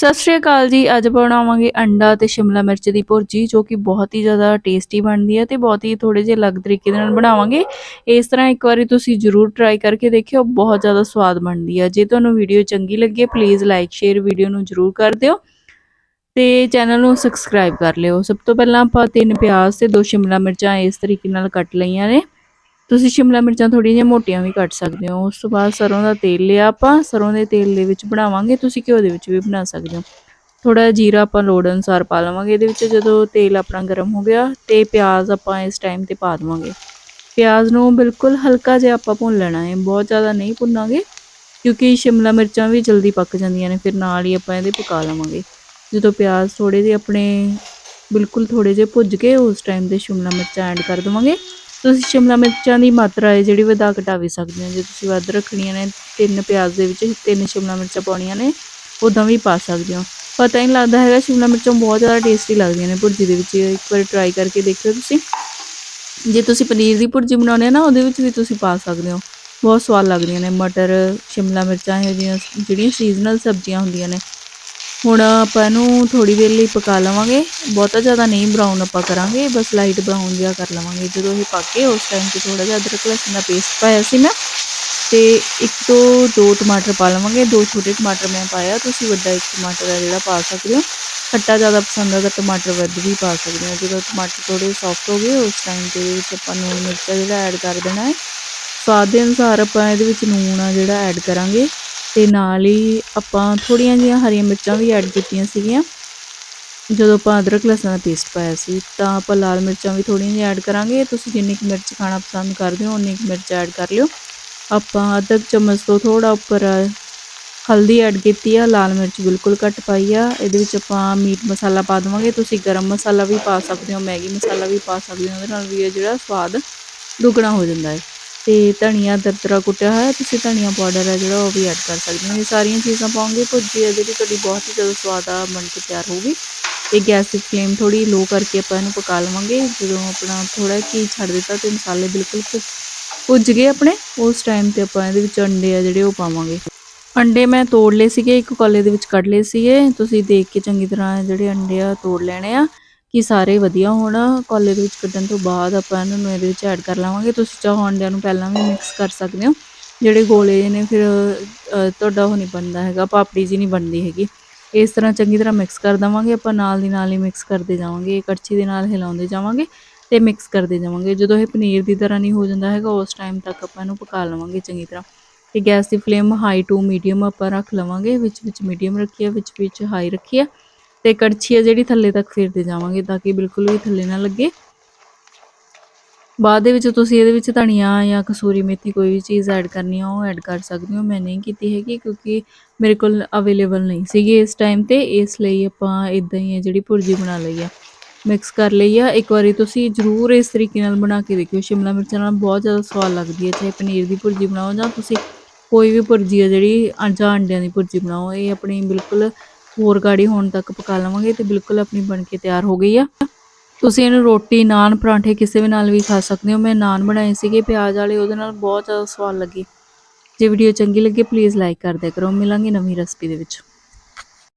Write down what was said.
ਸਤਿ ਸ਼੍ਰੀ ਅਕਾਲ ਜੀ, ਅੱਜ ਬਣਾਵਾਂਗੇ ਅੰਡਾ ਤੇ ਸ਼ਿਮਲਾ ਮਿਰਚ ਦੀ ਭੁਰਜੀ, ਜੋ ਕਿ ਬਹੁਤ ਹੀ ਜ਼ਿਆਦਾ ਟੇਸਟੀ ਬਣਦੀ ਹੈ ਤੇ ਬਹੁਤ ਹੀ ਥੋੜੇ ਜਿਹੇ ਅਲੱਗ ਤਰੀਕੇ ਦੇ ਨਾਲ ਬਣਾਵਾਂਗੇ। ਇਸ ਤਰ੍ਹਾਂ ਇੱਕ ਵਾਰੀ ਤੁਸੀਂ ਜਰੂਰ ਟਰਾਈ ਕਰਕੇ ਦੇਖਿਓ, ਬਹੁਤ ਜ਼ਿਆਦਾ ਸਵਾਦ ਬਣਦੀ ਹੈ। ਜੇ ਤੁਹਾਨੂੰ ਵੀਡੀਓ ਚੰਗੀ ਲੱਗੇ ਪਲੀਜ਼ ਲਾਈਕ ਸ਼ੇਅਰ ਵੀਡੀਓ ਨੂੰ ਜਰੂਰ ਕਰ ਦਿਓ ਤੇ ਚੈਨਲ ਨੂੰ ਸਬਸਕ੍ਰਾਈਬ ਕਰ ਲਿਓ। ਸਭ ਤੋਂ ਪਹਿਲਾਂ ਆਪਾਂ ਤਿੰਨ ਪਿਆਜ਼ ਤੇ ਦੋ ਸ਼ਿਮਲਾ ਮਿਰਚਾਂ ਇਸ ਤਰੀਕੇ ਨਾਲ ਕੱਟ ਲਈਆਂ ਨੇ। ਤੁਸੀਂ ਸ਼ਿਮਲਾ ਮਿਰਚਾਂ ਥੋੜ੍ਹੀਆਂ ਜਿਹੀਆਂ ਮੋਟੀਆਂ ਵੀ ਕੱਟ ਸਕਦੇ ਹੋ, ਉਸ ਤੋਂ ਬਾਅਦ ਸਰੋਂ ਦਾ ਤੇਲ ਲਿਆ ਆਪਾਂ, ਸਰੋਂ ਦੇ ਤੇਲ ਦੇ ਵਿੱਚ ਬਣਾਵਾਂਗੇ, ਤੁਸੀਂ ਘਿਓ ਦੇ ਵਿੱਚ ਵੀ ਬਣਾ ਸਕਦੇ ਹੋ। ਥੋੜਾ ਜੀਰਾ ਆਪਾਂ ਲੋੜ ਅਨੁਸਾਰ ਪਾ ਲਵਾਂਗੇ, ਇਹਦੇ ਵਿੱਚ ਜਦੋਂ ਤੇਲ ਆਪਣਾ ਗਰਮ ਹੋ ਗਿਆ ਤੇ ਪਿਆਜ਼ ਆਪਾਂ ਇਸ ਟਾਈਮ ਤੇ ਪਾ ਦਵਾਂਗੇ। ਪਿਆਜ਼ ਨੂੰ ਬਿਲਕੁਲ ਹਲਕਾ ਜਿਹਾ ਆਪਾਂ ਭੁੰਨ ਲੈਣਾ ਹੈ, ਬਹੁਤ ਜ਼ਿਆਦਾ ਨਹੀਂ ਭੁੰਨਾਂਗੇ, ਕਿਉਂਕਿ ਸ਼ਿਮਲਾ ਮਿਰਚਾਂ ਵੀ ਜਲਦੀ ਪੱਕ ਜਾਂਦੀਆਂ ਨੇ, ਫਿਰ ਨਾਲ ਹੀ ਆਪਾਂ ਇਹਦੇ ਪਕਾ ਲਵਾਂਗੇ। ਜਦੋਂ ਪਿਆਜ਼ ਥੋੜੇ ਜਿਹੇ ਆਪਣੇ ਬਿਲਕੁਲ ਥੋੜੇ ਜਿਹੇ ਭੁੱਜ ਕੇ ਉਸ ਟਾਈਮ ਤੇ ਸ਼ਿਮਲਾ ਮਿਰਚਾਂ ਐਡ ਕਰ ਦਵਾਂਗੇ। ਤੁਸੀਂ ਸ਼ਿਮਲਾ ਮਿਰਚਾਂ ਦੀ ਮਾਤਰਾ ਹੈ ਜਿਹੜੀ ਵਧਾ ਘਟਾ ਵੀ ਸਕਦੇ ਹੋ। ਜੇ ਤੁਸੀਂ ਵੱਧ ਰੱਖਣੀਆਂ ਨੇ, ਤਿੰਨ ਪਿਆਜ਼ ਦੇ ਵਿੱਚ ਤਿੰਨ ਸ਼ਿਮਲਾ ਮਿਰਚਾਂ ਪਾਉਣੀਆਂ ਨੇ, ਉਦਾਂ ਵੀ ਪਾ ਸਕਦੇ ਹੋ। ਪਤਾ ਹੀ ਨਹੀਂ ਲੱਗਦਾ ਹੈਗਾ, ਸ਼ਿਮਲਾ ਮਿਰਚਾਂ ਬਹੁਤ ਜ਼ਿਆਦਾ ਟੇਸਟੀ ਲੱਗਦੀਆਂ ਨੇ ਭੁਰਜੀ ਦੇ ਵਿੱਚ। ਇੱਕ ਵਾਰ ਟਰਾਈ ਕਰਕੇ ਦੇਖਿਓ ਤੁਸੀਂ। ਜੇ ਤੁਸੀਂ ਪਨੀਰ ਦੀ ਭੁਰਜੀ ਬਣਾਉਣੀ ਹੈ ਨਾ, ਉਹਦੇ ਵਿੱਚ ਵੀ ਤੁਸੀਂ ਪਾ ਸਕਦੇ ਹੋ। ਬਹੁਤ ਸਵਾਦ ਲੱਗਦੀਆਂ ਨੇ ਮਟਰ, ਸ਼ਿਮਲਾ ਮਿਰਚਾਂ, ਇਹੋ ਜਿਹੀਆਂ ਜਿਹੜੀਆਂ ਸੀਜ਼ਨਲ ਸਬਜ਼ੀਆਂ ਹੁੰਦੀਆਂ ਨੇ। ਹੁਣ ਆਪਾਂ ਇਹਨੂੰ ਥੋੜੀ ਦੇਰ ਲਈ ਪਕਾ ਲਵਾਂਗੇ। ਬਹੁਤਾ ਜ਼ਿਆਦਾ ਨਹੀਂ ਬਰਾਊਨ ਆਪਾਂ ਕਰਾਂਗੇ। ਬਸ ਲਾਈਟ ਬਰਾਊਨ ਜਿਹਾ ਕਰ ਲਵਾਂਗੇ। ਜਦੋਂ ਇਹ ਪੱਕੇ ਉਸ ਟਾਈਮ ਤੇ ਥੋੜਾ ਜਿਹਾ ਅਦਰਕ ਲਸਣ ਦਾ ਪੇਸਟ ਪਾਇਆ ਸੀ ਮੈਂ। ਤੇ ਇੱਕ ਤੋਂ ਦੋ ਟਮਾਟਰ ਪਾ ਲਵਾਂਗੇ। ਦੋ ਛੋਟੇ ਟਮਾਟਰ ਮੈਂ ਪਾਇਆ। ਤੁਸੀਂ ਵੱਡਾ ਇੱਕ ਟਮਾਟਰ ਹੈ ਜਿਹੜਾ ਪਾ ਸਕਦੇ ਹੋ। ਖੱਟਾ ਜ਼ਿਆਦਾ ਪਸੰਦ ਹੈ ਤਾਂ ਟਮਾਟਰ ਵੱਧ ਵੀ ਪਾ ਸਕਦੇ ਹੋ। ਜਦੋਂ ਟਮਾਟਰ ਥੋੜੇ ਸੌਫਟ ਹੋ ਗਏ, ਉਸ ਟਾਈਮ ਤੇ ਵਿੱਚ ਆਪਾਂ ਨੂਨ ਮਿਰਚ ਜਿਹੜਾ ਐਡ ਕਰ ਦੇਣਾ ਹੈ। ਸਵਾਦ ਦੇ ਅਨੁਸਾਰ ਆਪਾਂ ਇਹਦੇ ਵਿੱਚ ਨੂਨ ਆ ਜਿਹੜਾ ਐਡ ਕਰਾਂਗੇ। ਤੇ ਨਾਲ ਹੀ ਆਪਾਂ ਥੋੜੀਆਂ ਜੀਆਂ ਹਰੀਆਂ ਮਿਰਚਾਂ ਵੀ ਐਡ ਕੀਤੀਆਂ ਸੀਗੀਆਂ। ਜਦੋਂ ਆਪਾਂ ਅਦਰਕ, ਲਸਣ ਦਾ ਪੇਸਟ ਪਾਇਆ ਸੀ, ਤਾਂ ਆਪਾਂ ਲਾਲ ਮਿਰਚਾਂ ਵੀ ਥੋੜੀਆਂ ਜਿਹੀਆਂ ਐਡ ਕਰਾਂਗੇ। ਤੁਸੀਂ ਜਿੰਨੀ ਕੁ ਮਿਰਚ ਖਾਣਾ ਪਸੰਦ ਕਰਦੇ ਹੋ, ਉਨੀ ਕੁ ਮਿਰਚ ਐਡ ਕਰ ਲਿਓ। ਆਪਾਂ ਅੱਧਾ ਚਮਚ ਤੋਂ ਥੋੜਾ ਉੱਪਰ ਹਲਦੀ ਐਡ ਕੀਤੀ ਆ। ਲਾਲ ਮਿਰਚ ਬਿਲਕੁਲ ਘੱਟ ਪਾਈ ਆ। ਇਹਦੇ ਵਿੱਚ ਆਪਾਂ ਮੀਟ ਮਸਾਲਾ ਪਾ ਦਵਾਂਗੇ। ਤੁਸੀਂ ਗਰਮ ਮਸਾਲਾ ਵੀ ਪਾ ਸਕਦੇ ਹੋ, ਮੈਗੀ ਮਸਾਲਾ ਵੀ ਪਾ ਸਕਦੇ ਹੋ। ਉਹਦੇ ਨਾਲ ਵੀ ਇਹ ਜਿਹੜਾ ਸਵਾਦ ਦੁੱਗਣਾ ਹੋ ਜਾਂਦਾ ਹੈ। ਤੇ ਧਨੀਆ ਦਰਦਰਾ ਕੁੱਟਿਆ ਹੋਇਆ, ਤੁਸੀਂ ਧਨੀਆ ਪਾਊਡਰ ਹੈ ਜਿਹੜਾ ਉਹ ਵੀ ਐਡ ਕਰ ਸਕਦੇ ਹੋ। ਇਹ ਸਾਰੀਆਂ ਚੀਜ਼ਾਂ ਪਾਉਂਗੇ ਭੁੱਜੀ ਇਹਦੇ ਜਿਹੜੀ ਤੁਹਾਡੀ ਬਹੁਤ ਹੀ ਜ਼ਿਆਦਾ ਸਵਾਦ ਆ, ਬਣ ਕੇ ਤਿਆਰ ਹੋਊਗੀ। ਇਹ ਗੈਸ ਦੀ ਫਲੇਮ ਥੋੜੀ ਲੋ ਕਰਕੇ ਆਪਾਂ ਇਹਨੂੰ ਪਕਾ ਲਵਾਂਗੇ। ਜਦੋਂ ਆਪਣਾ ਥੋੜਾ ਘੀ ਛੱਡ ਦਿੱਤਾ ਤੇ ਮਸਾਲੇ ਬਿਲਕੁਲ ਭੁੱਜ ਗਏ ਆਪਣੇ, ਉਸ ਟਾਈਮ ਤੇ ਆਪਾਂ ਇਹਦੇ ਵਿੱਚ ਅੰਡੇ ਆ ਜਿਹੜੇ ਉਹ ਪਾਵਾਂਗੇ। ਅੰਡੇ ਮੈਂ ਤੋੜ ਲਏ ਸੀਗੇ, ਇੱਕ ਕੋਲੇ ਦੇ ਵਿੱਚ ਕੱਢ ਲਏ ਸੀਗੇ। ਤੁਸੀਂ ਦੇਖ ਕੇ ਚੰਗੀ ਤਰ੍ਹਾਂ ਜਿਹੜੇ ਅੰਡੇ ਆ ਤੋੜ ਲੈਣੇ ਆ। ਕਿ ਸਾਰੇ ਵਧੀਆ ਹੋਣ ਕੋਲੇ ਦੇ ਵਿੱਚ ਕੱਢਣ ਤੋਂ ਬਾਅਦ ਆਪਾਂ ਇਹਨਾਂ ਨੂੰ ਇਹਦੇ ਵਿੱਚ ਐਡ ਕਰ ਲਾਵਾਂਗੇ। ਤੁਸੀਂ ਚਾਹੋ ਅੰਡਿਆਂ ਨੂੰ ਪਹਿਲਾਂ ਵੀ ਮਿਕਸ ਕਰ ਸਕਦੇ ਹੋ। ਜਿਹੜੇ ਗੋਲੇ ਨੇ ਫਿਰ ਤੁਹਾਡਾ ਉਹ ਨਹੀਂ ਬਣਦਾ ਹੈਗਾ, ਪਾਪੜੀ ਜੀ ਨਹੀਂ ਬਣਦੀ ਹੈਗੀ। ਇਸ ਤਰ੍ਹਾਂ ਚੰਗੀ ਤਰ੍ਹਾਂ ਮਿਕਸ ਕਰ ਦਵਾਂਗੇ। ਆਪਾਂ ਨਾਲ ਦੀ ਨਾਲ ਹੀ ਮਿਕਸ ਕਰਦੇ ਜਾਵਾਂਗੇ। ਕੜਛੀ ਦੇ ਨਾਲ ਹਿਲਾਉਂਦੇ ਜਾਵਾਂਗੇ ਤੇ ਮਿਕਸ ਕਰਦੇ ਜਾਵਾਂਗੇ। ਜਦੋਂ ਇਹ ਪਨੀਰ ਦੀ ਤਰ੍ਹਾਂ ਨਹੀਂ ਹੋ ਜਾਂਦਾ ਹੈਗਾ, ਉਸ ਟਾਈਮ ਤੱਕ ਆਪਾਂ ਇਹਨੂੰ ਪਕਾ ਲਵਾਂਗੇ ਚੰਗੀ ਤਰ੍ਹਾਂ। ਤੇ ਗੈਸ ਦੀ ਫਲੇਮ ਹਾਈ ਟੂ ਮੀਡੀਅਮ ਆਪਾਂ ਰੱਖ ਲਵਾਂਗੇ। ਵਿੱਚ ਵਿੱਚ ਮੀਡੀਅਮ ਰੱਖੀ ਵਿੱਚ ਵਿੱਚ ਹਾਈ ਰੱਖੀ ਆ। ਤੇ ਕੜਛੀ ਆ ਜਿਹੜੀ ਥੱਲੇ ਤੱਕ ਫੇਰਦੇ ਜਾਵਾਂਗੇ ਤਾਂ ਕਿ ਬਿਲਕੁਲ ਵੀ ਥੱਲੇ ਨਾ ਲੱਗੇ। ਬਾਅਦ ਦੇ ਵਿੱਚ ਤੁਸੀਂ ਇਹਦੇ ਵਿੱਚ ਧਨੀਆ ਜਾਂ ਕਸੂਰੀ ਮੇਥੀ ਕੋਈ ਵੀ ਚੀਜ਼ ਐਡ ਕਰਨੀ ਆ, ਉਹ ਐਡ ਕਰ ਸਕਦੇ ਹੋ। ਮੈਂ ਨਹੀਂ ਕੀਤੀ ਹੈਗੀ ਕਿਉਂਕਿ ਮੇਰੇ ਕੋਲ ਅਵੇਲੇਬਲ ਨਹੀਂ ਸੀਗੀ ਇਸ ਟਾਈਮ ਤੇ। ਇਸ ਲਈ ਆਪਾਂ ਇਦਾਂ ਹੀ ਹੈ ਜਿਹੜੀ ਭੁਰਜੀ ਬਣਾ ਲਈ ਆ। ਮਿਕਸ ਕਰ ਲਈ ਆ। ਇੱਕ ਵਾਰੀ ਤੁਸੀਂ ਜ਼ਰੂਰ ਇਸ ਤਰੀਕੇ ਨਾਲ ਬਣਾ ਕੇ ਦੇਖਿਓ। ਸ਼ਿਮਲਾ ਮਿਰਚਾਂ ਨਾਲ ਬਹੁਤ ਜ਼ਿਆਦਾ ਸਵਾਦ ਲੱਗਦੀ ਹੈ ਚਾਹੇ ਪਨੀਰ ਦੀ ਭੁਰਜੀ ਬਣਾਓ ਜਾਂ ਤੁਸੀਂ ਕੋਈ ਵੀ ਭੁਰਜੀ ਆ ਜਿਹੜੀ ਜਾਂ ਅੰਡਿਆਂ ਦੀ ਭੁਰਜੀ ਬਣਾਓ, ਇਹ ਆਪਣੀ ਬਿਲਕੁਲ ਹੋਰ ਗਾੜੀ ਹੋਣ ਤੱਕ ਪਕਾ ਲਵਾਂਗੇ ਤੇ ਬਿਲਕੁਲ ਆਪਣੀ ਬਣ ਕੇ ਤਿਆਰ ਹੋ ਗਈ ਆ। ਤੁਸੀਂ ਇਹਨੂੰ ਰੋਟੀ, ਨਾਨ, ਪਰਾਂਠੇ ਕਿਸੇ ਵੀ ਨਾਲ ਵੀ ਖਾ ਸਕਦੇ ਹੋ। ਮੈਂ ਨਾਨ ਬਣਾਏ ਸੀਗੇ, ਪਿਆਜ਼ ਵਾਲੇ, ਉਹਦੇ ਨਾਲ ਬਹੁਤ ਜ਼ਿਆਦਾ ਸਵਾਦ ਲੱਗੀ। ਜੇ ਵੀਡੀਓ ਚੰਗੀ ਲੱਗੇ ਪਲੀਜ਼ ਲਾਈਕ ਕਰ ਦਿਆ ਕਰੋ। ਮਿਲਾਂਗੇ ਨਵੀਂ ਰੈਸਪੀ ਦੇ ਵਿੱਚ।